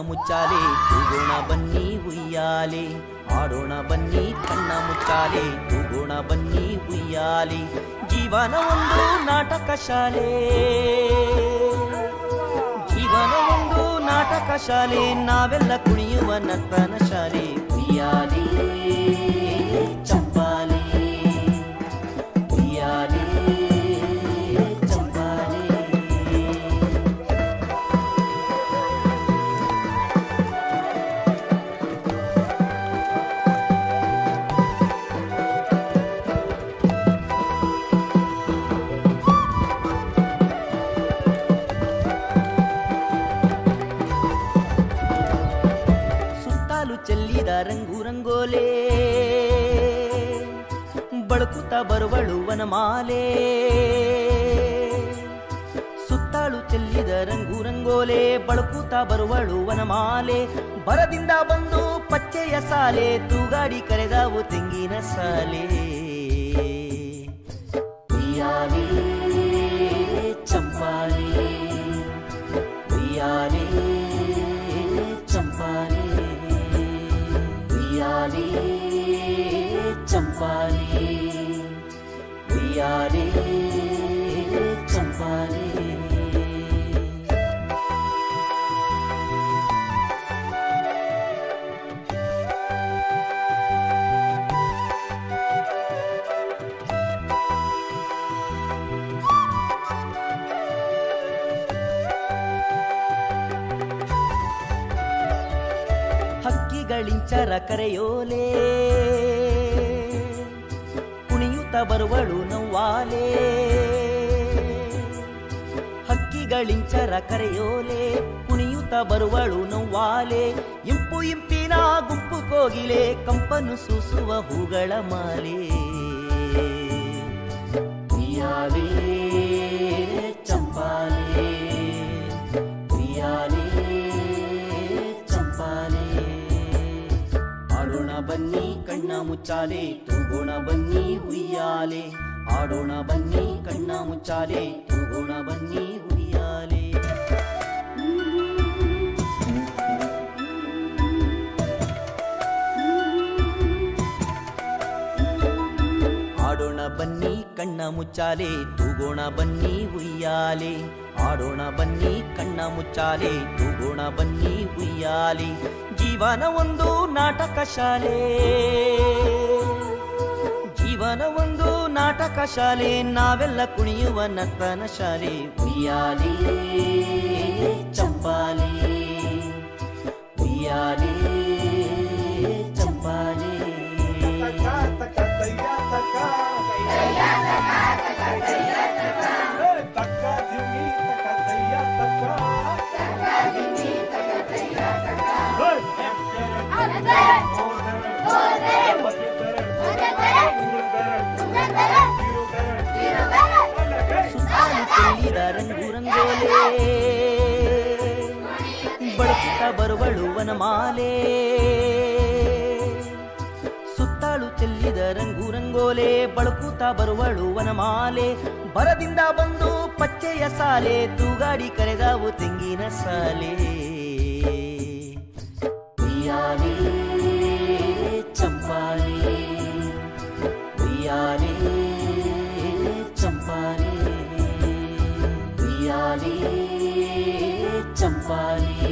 ಮುಚ್ಚಾಲೆ. ತೂಗೋಣ ಬನ್ನಿ, ಉಯ್ಯಾಲೆ. ಆಡೋಣ ಬನ್ನಿ, ಕಣ್ಣ ಮುಚ್ಚಾಲೆ. ತೂಗೋಣ ಬನ್ನಿ, ಉಯ್ಯಾಲೆ. ಜೀವನ ಒಂದು ನಾಟಕ ಶಾಲೆ. ಜೀವನ ಒಂದು ನಾಟಕ ಶಾಲೆ. ನಾವೆಲ್ಲ ಕುಣಿಯುವ ನರ್ತನ ಶಾಲೆ. ಉಯ್ಯಾಲೆ. ರಂಗು ರಂಗೋಲೆ ಬಳಕುತ್ತ ಬರುವಳು ವನಮಾಲೆ ಸುತ್ತಾಳು ಚೆಲ್ಲಿದ ರಂಗು ರಂಗೋಲೆ ಬಳಕುತ್ತ ಬರುವಳು ವನಮಾಲೆ ಬರದಿಂದ ಬಂದು ಪಚ್ಚೆಯ ಸಾಲೆ, ತೂಗಾಡಿ ಕರೆದವು ತೆಂಗಿನ ಸಾಲೆ. ಚಂಪಾಲೆ ಉಯ್ಯಾಲೆ ಚಂಪಾಲೆ ಹಕ್ಕಿಗಳಿಂಚರ ಕರೆಯೋಲೆ ಕುಣಿಯುತ್ತ ಬರುವಳು ನವ್ವಾಲೆ. ಹಕ್ಕಿಗಳಿಂಚರ ಕರೆಯೋಲೆ, ಕುಣಿಯುತ್ತ ಬರುವಳು ನವ್ವಾಲೆ. ಇಂಪು ಇಂಪಿನ ಗುಂಪು ಕೋಗಿಲೆ, ಕಂಪನ್ನು ಸೂಸುವ ಹೂಗಳ ಮಾಲೆ. ಕಣ್ಣ ಮುಚ್ಚಾಲೆ ತೂಗೋಣ ಬನ್ನಿ ಉಯ್ಯಾಲೆ ಆಡೋಣ ಬನ್ನಿ ಕಣ್ಣ ಮುಚ್ಚಾಲೆ ತೂಗೋಣ ಬನ್ನಿ ಆಡೋಣ ಬನ್ನಿ, ಕಣ್ಣ ಮುಚ್ಚಾಲೆ, ತೂಗೋಣ ಬನ್ನಿ ಉಯ್ಯಾಲೆ ಆಡೋಣ ಬನ್ನಿ, ಕಣ್ಣ ಮುಚ್ಚಾಲೆ, ತೂಗೋಣ ಬನ್ನಿ ಉಯ್ಯಾಲೆ ಜೀವನ ಒಂದು ನಾಟಕ ಶಾಲೆ. ಜೀವನ ಒಂದು ನಾಟಕ ಶಾಲೆ, ನಾವೆಲ್ಲ ಕುಣಿಯುವ ನರ್ತನ ಶಾಲೆ. ಉಯ್ಯಾಲೆ ಸುತ್ತಾಲು ಚೆಲ್ಲಿದ ರಂಗು ರಂಗೋಲೆ ಬಳಸುತ್ತ ಬರುವಳು ವನಮಾಲೆ ಸುತ್ತಾಳು ಚೆಲ್ಲಿದ ರಂಗು ರಂಗೋಲೆ ಬರುತ್ತಾ ಬರುವಳು ವನಮಾಲೆ ಬರದಿಂದ ಬಂದು ಪಚ್ಚೆಯ ಸಾಲೆ ತೂಗಾಡಿ ಕರೆದಾವು ತೆಂಗಿನ ಸಾಲೆ ಚಂಪಾರಿ ಚಂಪಾಲಿ ಚಂಪಾರಿ